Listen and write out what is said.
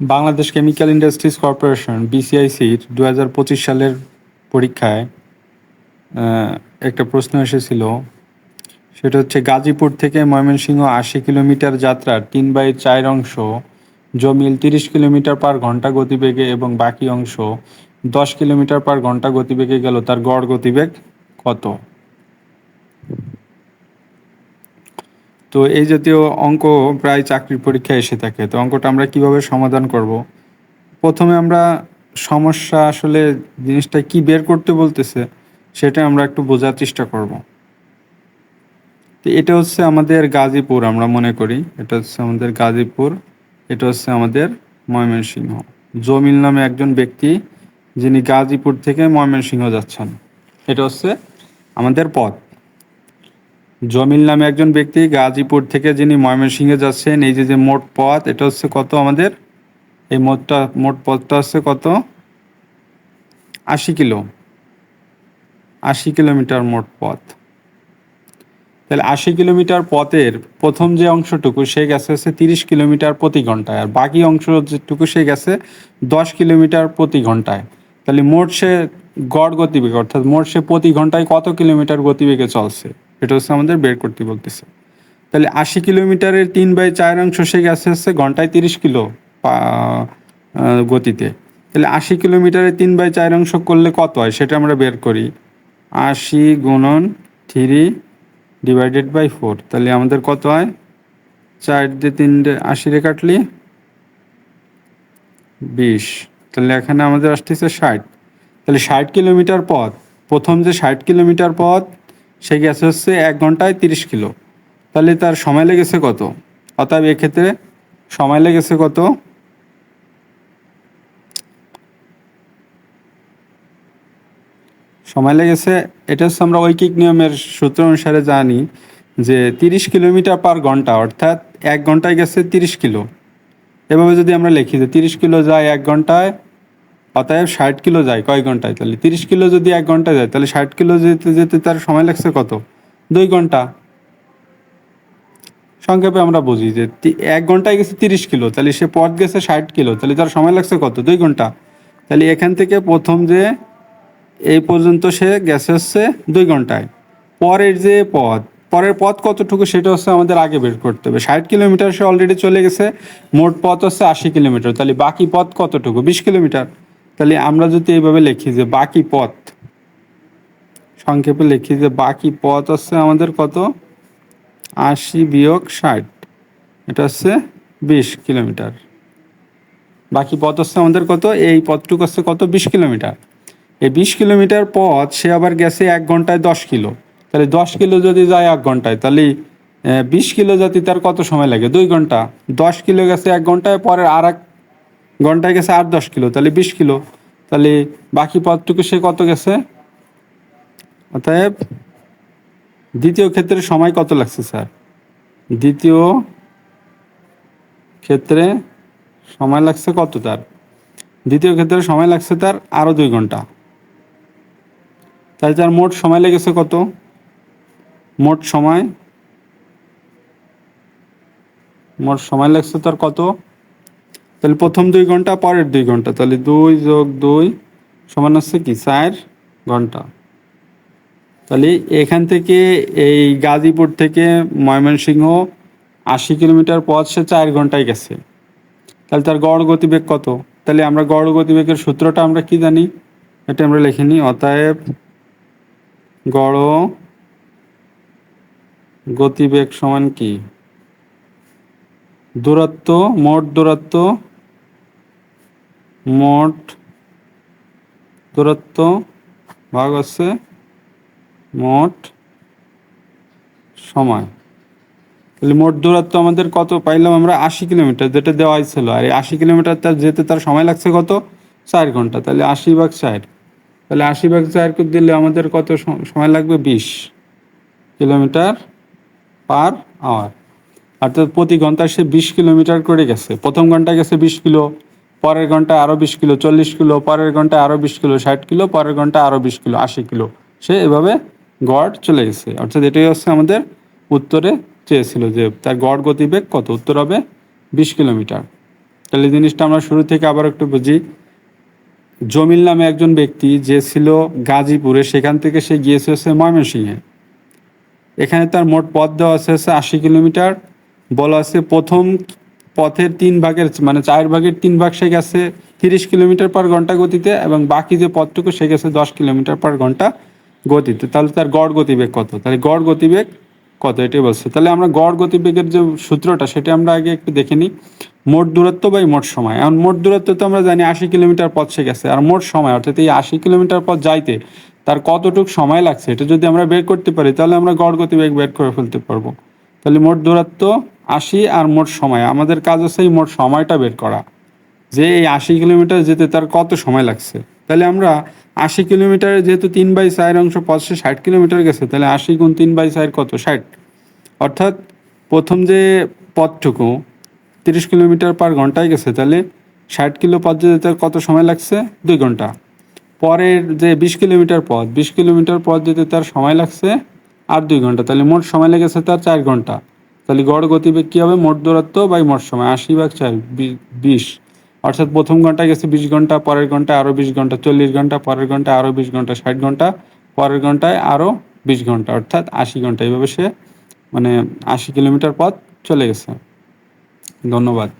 Bangladesh chemical industries corporation বিসিআইসির দু হাজার পঁচিশ সালের পরীক্ষায় একটা প্রশ্ন এসেছিল। সেটা হচ্ছে, গাজীপুর থেকে ময়মনসিংহ আশি কিলোমিটার যাত্রার তিন বাই চার অংশ জমিল তিরিশ কিলোমিটার পার ঘণ্টা গতিবেগে এবং বাকি অংশ দশ কিলোমিটার পার ঘণ্টা গতিবেগে গেল, তার গড় গতিবেগ কত? তো এই জাতীয় অঙ্ক প্রায় চাকরির পরীক্ষায় এসে থাকে। তো অঙ্কটা আমরা কীভাবে সমাধান করব? প্রথমে আমরা সমস্যা আসলে জিনিসটা কি বের করতে বলতেছে, সেটা আমরা একটু বোঝার চেষ্টা করব। তো এটা হচ্ছে আমাদের গাজীপুর, আমরা মনে করি। এটা হচ্ছে আমাদের গাজীপুর, এটা হচ্ছে আমাদের ময়মনসিংহ। জমিল নামে একজন ব্যক্তি, যিনি গাজীপুর থেকে ময়মনসিংহ যাচ্ছেন। এটা হচ্ছে আমাদের পথ। জমিল নামে একজন ব্যক্তি গাজীপুর থেকে যিনি ময়মনসিংহে যাচ্ছেন, এই যে মোট পথ, এটা হচ্ছে কত আমাদের? এই মোটটা, মোট পথটা হচ্ছে কত? আশি কিলো। আশি কিলোমিটার মোট পথ। তাহলে আশি কিলোমিটার পথের প্রথম যে অংশটুকু, সে গেছে হচ্ছে তিরিশ কিলোমিটার প্রতি ঘন্টায়। আর বাকি অংশ যেটুকু, সে গেছে দশ কিলোমিটার প্রতি ঘন্টায়। তাহলে মোট সে গড় গতিবেগ, অর্থাৎ মোট সে প্রতি ঘন্টায় কত কিলোমিটার গতিবেগে চলছে? এটা হচ্ছে আমাদের বের করতে বলতেছে। তাহলে আশি কিলোমিটারের তিন বাই চার অংশ সে গেছে হচ্ছে ঘন্টায় তিরিশ কিলো গতিতে। তাহলে আশি কিলোমিটারের তিন বাই চার অংশ করলে কত হয়? সেটা আমরা বের করি। আশি গুণন থ্রি ডিভাইডেড বাই ফোর। তাহলে আমাদের কত হয়? চার দিয়ে তিন দিয়ে আশি রে কাটলি বিশ। তাহলে এখানে আমাদের আসতেছে ষাট। তাহলে ষাট কিলোমিটার পথ। প্রথম যে ষাট কিলোমিটার পথ সে গেছে হচ্ছে এক ঘন্টায় তিরিশ কিলো। তাহলে তার সময় লেগেছে কত? অতএব এক্ষেত্রে সময় লেগেছে কত? সময় লেগেছে, এটা হচ্ছে আমরা ঐকিক নিয়মের সূত্র অনুসারে জানি যে তিরিশ কিলোমিটার পার ঘণ্টা, অর্থাৎ এক ঘন্টায় গেছে তিরিশ কিলো। এভাবে যদি আমরা লিখি যে তিরিশ কিলো যায় এক ঘন্টায় অতএব ষাট কিলো যায়, কয় ঘন্টায়? তাহলে তিরিশ কিলো যদি এক ঘন্টায় যায়, তাহলে ষাট কিলো যেতে যেতে তার সময় লাগছে কত? দুই ঘণ্টা। সংক্ষেপে আমরা বুঝি যে এক ঘন্টায় গেছে তিরিশ কিলো, তাহলে সে পথ গেছে ষাট কিলো, তাহলে তার সময় লাগছে কত? দুই ঘণ্টা। তাহলে এখান থেকে প্রথম যে এই পর্যন্ত সে গেছে হচ্ছে দুই ঘন্টায়। পরের যে পথ, পরের পথ কতটুকু সেটা হচ্ছে আমাদের আগে বের করতে হবে। ষাট কিলোমিটার সে অলরেডি চলে গেছে, মোট পথ হচ্ছে আশি কিলোমিটার, তাহলে বাকি পথ কতটুকু? বিশ কিলোমিটার। তাহলে আমরা যদি এইভাবে লিখি যে বাকি পথ, সংক্ষেপে লিখি যে বাকি পথ হচ্ছে আমাদের কত? আশি বিয়োগ ষাট, এটা হচ্ছে বিশ কিলোমিটার। বাকি পথ হচ্ছে আমাদের কত? এই পথটুকু হচ্ছে কত? বিশ কিলোমিটার। এই বিশ কিলোমিটার পথ, সে আবার গেছে এক ঘন্টায় দশ কিলো। তাহলে দশ কিলো যদি যায় এক ঘন্টায়, তাহলে বিশ কিলো জাতি তার কত সময় লাগে? দুই ঘণ্টা। দশ কিলো গেছে এক ঘন্টায় পরে আর এক ঘন্টায় গেছে আট, দশ কিলো, তাহলে বিশ কিলো। তাহলে বাকি পথটুকু সে কত গেছে? অতএব দ্বিতীয় ক্ষেত্রে সময় কত লাগছে, স্যার? দ্বিতীয় ক্ষেত্রে সময় লাগছে কত তার? দ্বিতীয় ক্ষেত্রে সময় লাগছে তার আরও দুই ঘণ্টা। তাই তার মোট সময় লেগেছে কত? মোট সময় মোট সময় লাগছে তার কত? তাহলে প্রথম দুই ঘণ্টা, পরের দুই ঘণ্টা। তাহলে দুই যোগ দুই সমান হচ্ছে কি? চার ঘণ্টা। তাহলে এখান থেকে এই গাজীপুর থেকে ময়মনসিংহ আশি কিলোমিটার পথ সে চার ঘন্টায় গেছে। তাহলে তার গড় গতিবেগ কত? তাহলে আমরা গড় গতিবেগের সূত্রটা আমরা কি জানি? এটা আমরা লিখে নিই। অতএব গড় গতিবেগ সমান কি? দূরত্ব, মোট দূরত্ব মোট দূরত্ব ভাগ হচ্ছে মোট সময়। তাহলে মোট দূরত্ব আমাদের কত পাইলাম আমরা আশি কিলোমিটার, যেটা দেওয়া ছিল। আর এই আশি কিলোমিটার তার যেতে তার সময় লাগছে কত? চার ঘণ্টা। তাহলে আশি ভাগ চার। তাহলে আশি ভাগ চার দিলে আমাদের কত সম- সময় লাগবে? বিশ কিলোমিটার পার আওয়ার। অর্থাৎ প্রতি ঘন্টায় সে বিশ কিলোমিটার করে গেছে। প্রথম ঘন্টায় গেছে বিশ কিলো। পরের ঘন্টায় আরও বিশ কিলো, চল্লিশ কিলো, পরের ঘন্টায় আরও বিশ কিলো, ষাট কিলো, পরের ঘন্টায় আরও বিশ কিলো, আশি কিলো। সে এভাবে গড় চলে গেছে। অর্থাৎ এটাই হচ্ছে আমাদের উত্তরে চেয়েছিল যে তার গড় গতিবেগ কত? উত্তর হবে বিশ কিলোমিটার। তাহলে জিনিসটা আমরা শুরু থেকে আবার একটু বুঝি। জমিল নামে একজন ব্যক্তি যে ছিল গাজীপুরে, সেখান থেকে সে গিয়েছে হচ্ছে ময়মনসিংহে। এখানে তার মোট পথ দেওয়া আছে হচ্ছে আশি কিলোমিটার। বলা আছে প্রথম পথের তিন ভাগের মানে চার ভাগের তিন ভাগ সে গেছে তিরিশ কিলোমিটার পার ঘণ্টা গতিতে এবং বাকি যে পথটুকু সে গেছে দশ কিলোমিটার পার ঘণ্টা গতিতে। তাহলে তার গড় গতিবেগ কত? তাহলে গড় গতিবেগ কত? এটাই বলছে। তাহলে আমরা গড় গতিবেগের যে সূত্রটা, সেটা আমরা আগে একটু দেখে নিই। মোট দূরত্ব বাই মোট সময়। এখন মোট দূরত্ব তো আমরা জানি আশি কিলোমিটার পথ সে গেছে। আর মোট সময়, অর্থাৎ এই আশি কিলোমিটার পথ যাইতে তার কতটুকু সময় লাগছে, এটা যদি আমরা বের করতে পারি, তাহলে আমরা গড় গতিবেগ বের করে ফেলতে পারব। তাহলে মোট দূরত্ব আশি আর মোট সময়। আমাদের কাজ হচ্ছে এই মোট সময়টা বের করা। যে এই আশি কিলোমিটার যেতে তার কত সময় লাগছে? তাহলে আমরা আশি কিলোমিটার যেহেতু তিন বাই চার অংশ পথে ষাট কিলোমিটার গেছে, তাহলে আশি গুণ তিন বাই চার কত? ষাট। অর্থাৎ প্রথম যে পথটুকু তিরিশ কিলোমিটার পার ঘন্টায় গেছে, তাহলে ষাট কিলো পথ যেতে তার কত সময় লাগছে? দুই ঘণ্টা। পরের যে বিশ কিলোমিটার পথ, বিশ কিলোমিটার পথ যেতে তার সময় লাগছে আর দুই ঘণ্টা। তাহলে মোট সময় লেগেছে তার চার ঘণ্টা। তাহলে গড় গতিবেগ কী হবে? মোট দূরত্ব বাই মোট সময়, আশি ভাগ চার বিশ। অর্থাৎ প্রথম ঘণ্টা গেছে বিশ ঘণ্টা, পরের ঘন্টায় আরও বিশ ঘণ্টা, চল্লিশ ঘণ্টা, পরের ঘন্টায় আরও বিশ ঘণ্টা, ষাট ঘণ্টা, পরের ঘন্টায় আরও বিশ ঘণ্টা, অর্থাৎ আশি ঘণ্টা। এইভাবে সে মানে আশি কিলোমিটার পথ চলে গেছে। ধন্যবাদ।